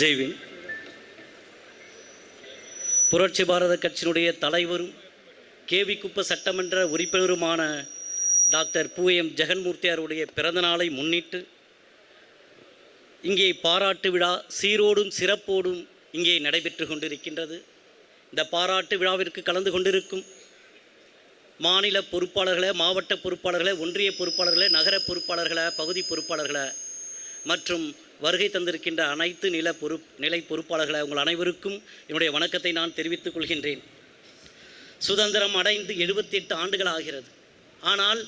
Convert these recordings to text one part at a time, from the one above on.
ஜெய்வின். புரட்சி பாரத கட்சியினுடைய தலைவரும் கேவி குப்ப சட்டமன்ற உறுப்பினருமான டாக்டர் பூ எம் ஜெகன்மூர்த்தியாருடைய பிறந்தநாளை முன்னிட்டு இங்கே பாராட்டு விழா சீரோடும் சிறப்போடும் இங்கே நடைபெற்று கொண்டிருக்கின்றது. இந்த பாராட்டு விழாவிற்கு கலந்து கொண்டிருக்கும் மாநில பொறுப்பாளர்களை மாவட்ட பொறுப்பாளர்களை ஒன்றிய பொறுப்பாளர்களை நகர பொறுப்பாளர்களை பகுதி பொறுப்பாளர்களை மற்றும் வருகை தந்திருக்கின்ற அனைத்து நில பொறுப் நிலை பொறுப்பாளர்களை உங்கள் அனைவருக்கும் என்னுடைய வணக்கத்தை நான் தெரிவித்துக் கொள்கின்றேன். சுதந்திரம் அடைந்து எழுபத்தி எட்டு ஆண்டுகள் ஆகிறது. ஆனால்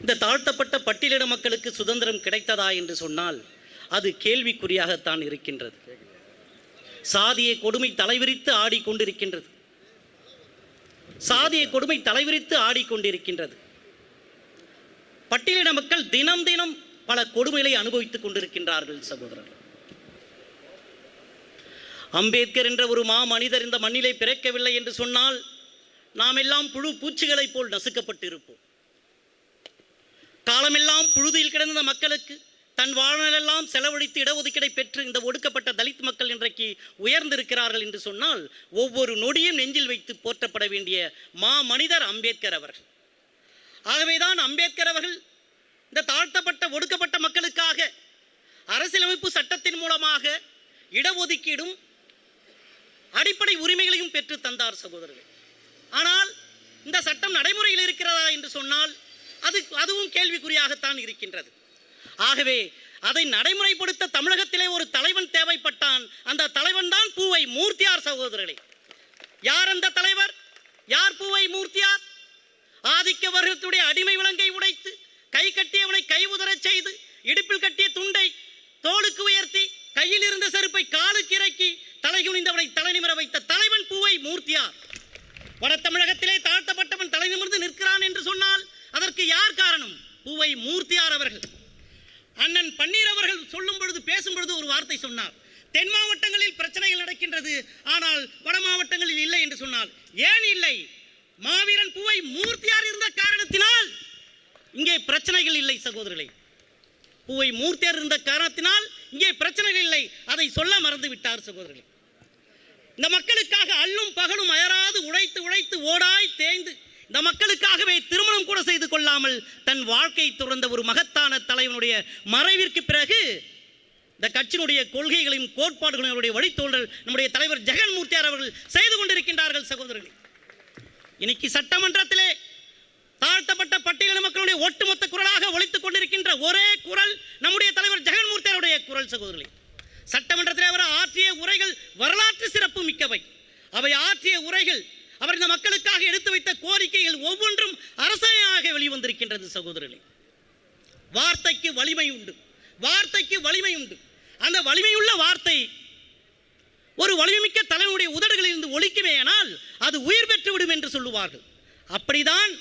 இந்த தாழ்த்தப்பட்ட பட்டியலிட மக்களுக்கு சுதந்திரம் கிடைத்ததா என்று சொன்னால் அது கேள்விக்குறியாகத்தான் இருக்கின்றது. சாதியை கொடுமை தலைவிரித்து ஆடிக்கொண்டிருக்கின்றது. சாதியை கொடுமை தலைவிரித்து ஆடிக்கொண்டிருக்கின்றது. பட்டியலிட மக்கள் தினம் தினம் பல கொடுமைகளை அனுபவித்துக் கொண்டிருக்கின்றார்கள் சகோதரர்கள். அம்பேத்கர் என்ற ஒரு மா மனிதர் இந்த மண்ணிலே பிறக்கவில்லை என்று சொன்னால் நாம் எல்லாம் புழு பூச்சிகளைப் போல் நசுக்கப்பட்டு இருப்போம் காலமெல்லாம் புழுதியில் கிடந்த மக்களுக்கு தன் வாழ்நாளெல்லாம் செலவழித்து இடஒதுக்கீடை பெற்று இந்த ஒடுக்கப்பட்ட தலித் மக்கள் இன்றைக்கு உயர்ந்திருக்கிறார்கள் என்று சொன்னால் ஒவ்வொரு நொடியும் நெஞ்சில் வைத்து போற்றப்பட வேண்டிய மா மனிதர் அம்பேத்கர் அவர்கள். ஆகவேதான் அம்பேத்கர் அவர்கள் இந்த தாழ்த்தப்பட்ட ஒடுக்கப்பட்ட மக்களுக்காக அரசியலமைப்பு சட்டத்தின் மூலமாக இடஒதுக்கீடும் அடிப்படை உரிமைகளையும் பெற்று தந்தார் சகோதரர்கள். ஆனால் இந்த சட்டம் நடைமுறையில் இருக்கிறதா என்று சொன்னால் அது அதுவும் கேள்விக்குறியாகத்தான் இருக்கின்றது. ஆகவே அதை நடைமுறைப்படுத்த தமிழகத்திலே ஒரு தலைவன் தேவைப்பட்டான். அந்த தலைவன் தான் பூவை மூர்த்தியார் சகோதரர்களே. யார் அந்த தலைவர்? யார் பூவை மூர்த்தியார்? ஆதிக்க வர்க்கத்துடைய அடிமை விலங்கை உடைத்து கையில் இருந்த செருப்பை காலுக்கு இறக்கி தலை குனிந்தவனை தலை நிமிர வைத்த தலைவன் பூவை மூர்த்தியார். வட தமிழகத்திலே தாழ்த்தப்பட்டவன் தலை நிமிர்ந்து நிற்கிறான் என்று சொன்னால் அதற்கு யார் காரணம்? பூவை மூர்த்தியார் அவர்கள். அண்ணன் பன்னீர் அவர்கள் சொல்லும் பொழுது பேசும் பொழுது ஒரு வார்த்தை சொன்னார். தென் மாவட்டங்களில் பிரச்சனைகள் நடக்கின்றது ஆனால் வட மாவட்டங்களில் இல்லை என்று சொன்னால். ஏன் இல்லை? மாவீரன் பூவை மூர்த்தியார் இருந்த காரணத்தினால். இங்கே பிரச்சனைகள் இல்லை சகோதரர்களே. பூவை மூர்த்தியார் இருந்த காரணத்தினால் இங்கே பிரச்சனைகள் இல்லை. அதை சொல்ல மறந்து விட்டார் சகோதரர்களே. இந்த மக்களுக்காக அல்லும் பகலும் அயராது உழைத்து உழைத்து ஓடாய் தேய்ந்து இந்த மக்களுக்காகவே திருமணம் கூட செய்து கொள்ளாமல் தன் வாழ்க்கை துறந்த ஒரு மகத்தான தலைவனுடைய மறைவிற்கு பிறகு இந்த கட்சியினுடைய கொள்கைகளையும் கோட்பாடுகளையும் அவருடைய வழித்தோன்றல் நம்முடைய தலைவர் ஜெகன்மூர்த்தியார் அவர்கள் செய்து கொண்டிருக்கின்றார்கள் சகோதரர்கள். இன்னைக்கு சட்டமன்றத்திலே தாழ்த்தப்பட்ட பட்டியலின மக்களுடைய ஒட்டுமொத்த குரலாக ஒழித்துக் கொண்டிருக்கின்ற ஒரே குரல் நம்முடைய தலைவர் ஜெகன்மூர்த்தியாருடைய சகோதரர்கள் சகோதரர்களே சட்டமன்றத்தில் அவர் ஆற்றிய உரைகள் வரலாற்று சிறப்பு மிக்கவை. அவை ஆற்றிய உரைகள் அவர் இந்த மக்களுக்காக எடுத்து வைத்த கோரிக்கைகள் ஒவ்வொன்றும் அரசாக வெளிவந்திருக்கின்றது சகோதரர்களே வார்த்தைக்கு வலிமை உண்டு. வார்த்தைக்கு வலிமை உண்டு. அந்த வலிமையுள்ள வார்த்தை ஒரு வலிமைமிக்க தலைவனுடைய உதடுகளில் இருந்து ஒழிக்குமே ஆனால் அது உயிர் பெற்றுவிடும் என்று சொல்லுவார்கள். அப்படிதான்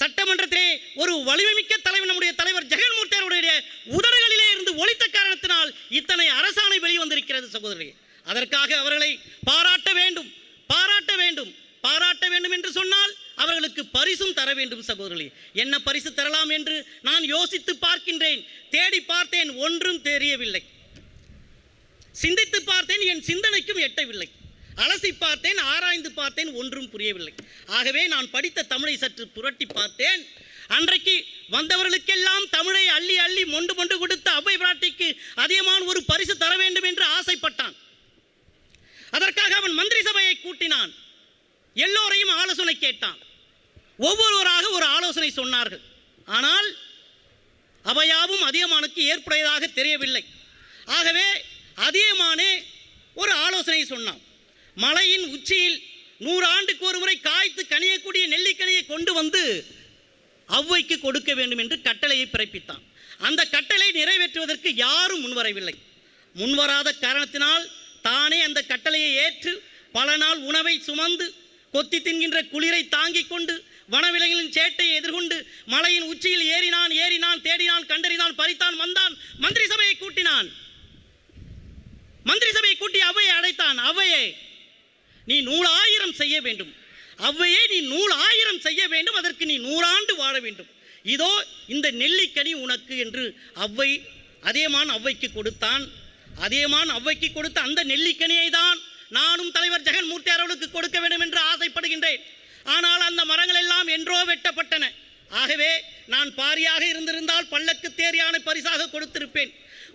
சட்டமன்றத்திலே ஒரு வலிமைமிக்க தலைவர் நம்முடைய தலைவர் ஜெகன்மூர்த்தியாருடைய உதடுகளிலே இருந்து ஒழித்த காரணத்தினால் இத்தனை அரசாணை வெளிவந்திருக்கிறது சகோதரி அதற்காக அவர்களை பாராட்ட வேண்டும் பாராட்ட வேண்டும் பாராட்ட வேண்டும் என்று சொன்னால் அவர்களுக்கு பரிசும் தர வேண்டும் சகோதரர்களே. என்ன பரிசு தரலாம் என்று நான் யோசித்து பார்க்கின்றேன் தேடி பார்த்தேன் ஒன்றும் தெரியவில்லை. சிந்தித்து பார்த்தேன் என் சிந்தனைக்கும் எட்டவில்லை. அலசி பார்த்தேன் ஆராய்ந்து பார்த்தேன் ஒன்றும் புரியவில்லை. ஆகவே நான் படித்த தமிழை சற்று புரட்டி பார்த்தேன். அன்றைக்கு வந்தவர்களுக்கெல்லாம் தமிழை அள்ளி அள்ளி மொண்டு மொண்டு கொடுத்த அவ்வை பிராட்டிக்கு அதிகமான ஒரு பரிசு தர வேண்டும் என்று ஆசைப்பட்டான். அதற்காக அவன் மந்திரி சபையை கூட்டினான். எல்லோரையும் ஆலோசனை கேட்டான். ஒவ்வொருவராக ஒரு ஆலோசனை சொன்னார்கள். ஆனால் அவையாவும் அதியமானுக்கு ஏற்புடையதாக தெரியவில்லை. ஆகவே அதியமானே ஒரு ஆலோசனை சொன்னான். மலையின் உச்சியில் நூறு ஆண்டுக்கு ஒரு முறை காய்த்து கனியக்கூடிய நெல்லிக்கனியை கொண்டு வந்து ஔவைக்கு கொடுக்க வேண்டும் என்று கட்டளையை பிறப்பித்தான். அந்த கட்டளை நிறைவேற்றுவதற்கு யாரும் முன்வரவில்லை. முன்வராத காரணத்தினால் தானே அந்த கட்டளையை ஏற்று பல நாள் உணவை சுமந்து கொத்தி தின்கின்ற குளிரை தாங்கிக் கொண்டு வனவிலங்கின் சேட்டையை எதிர்கொண்டு மலையின் உச்சியில் ஏறினான் ஏறினான் தேடினான் கண்டறினான் பறித்தான் வந்தான் மந்திரி சபையை கூட்டினான். மந்திரி சபையை கூட்டி அவையை அடைத்தான் அவையை நீ நூலாயிரம் செய்ய வேண்டும். அவ்வையே நீ நூல் ஆயிரம் செய்ய வேண்டும் அதற்கு நீ நூறாண்டு வாழ வேண்டும். இதோ இந்த நெல்லிக்கனி உனக்கு என்று அவ்வை அதேமான் அவ்வைக்கு கொடுத்தான். அதேமான் அவ்வைக்கு கொடுத்த அந்த நெல்லிக்கனியை தான் நானும் தலைவர் ஜெகன்மூர்த்தி அவர்களுக்கு கொடுக்க வேண்டும் என்று ஆசைப்படுகின்றேன். ஆனால் அந்த மரங்கள் எல்லாம் என்றோ வெட்டப்பட்டன. ஆகவே நான் பாரியாக இருந்திருந்தால் பல்லக்கு தேரியான பரிசாக கொடுத்திருப்பேன்.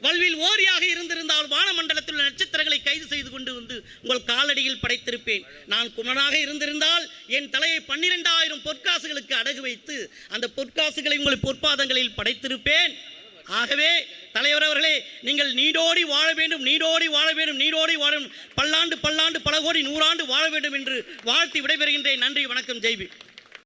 வல்வில் ஓரியாக இருந்திருந்தால் வானமண்டலத்தில் உள்ள நட்சத்திரங்கள் கைது செய்து கொண்டு வந்து உங்கள் காலடியில் படைத்திருப்பேன். நான் குமரனாக இருந்திருந்தால் என் தலையை பன்னிரெண்டாயிரம் பொற்காசுகளுக்கு அடகு வைத்து அந்த பொற்காசுகளை உங்கள் பொற்பாதங்களில் படைத்திருப்பேன். ஆகவே தலைவர் அவர்களே நீங்கள் நீடோடி வாழ வேண்டும் நீடோடி வாழ வேண்டும் நீடோடி வாழ வேண்டும். பல்லாண்டு பல்லாண்டு பல கோடி நூறாண்டு வாழ வேண்டும் என்று வாழ்த்தி விடைபெறுகின்றேன். நன்றி வணக்கம் ஜெய்பி